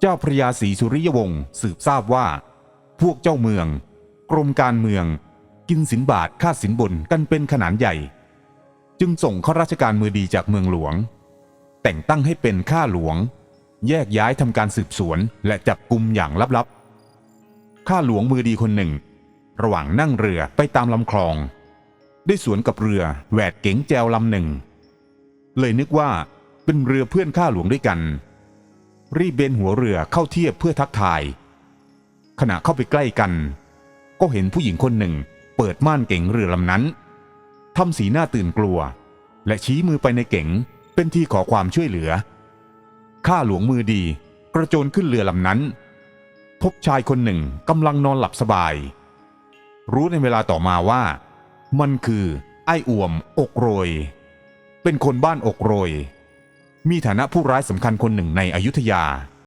เจ้าพระยาศรีสุริยวงศ์สืบทราบว่า พวกเจ้าเมือง กรมการเมือง กินสินบาทค่าสินบนกันเป็นขนาดใหญ่ จึงส่งข้าราชการมือดีจากเมืองหลวง แต่งตั้งให้เป็นข้าหลวง แยกย้ายทำการสืบสวนและจับกลุ่มอย่างลับๆข้าหลวงมือดีคนหนึ่ง ระหว่างนั่งเรือไปตามลำคลอง ได้สวนกับเรือแหวดเก๋งแจวลำหนึ่ง เลยนึกว่าเป็นเรือเพื่อนข้าหลวงด้วยกัน รีบเบนหัวเรือเข้าเทียบเพื่อทักทาย ขณะเข้าไปใกล้กัน ก็เห็นผู้หญิงคนหนึ่งเปิดม่านเก๋งเรือลำนั้นทำสีหน้าตื่นกลัว และชี้มือไปในเก๋งเป็นที่ขอความช่วยเหลือ ข้าหลวงมือดีกระโจนขึ้นเรือลำนั้น พบชายคนหนึ่งกำลังนอนหลับสบาย รู้ในเวลาต่อมาว่า มันคือไอ้อ่วมอกโรย เป็นคนบ้านอกโรย มีฐานะผู้ร้ายสำคัญคนหนึ่งในอยุธยา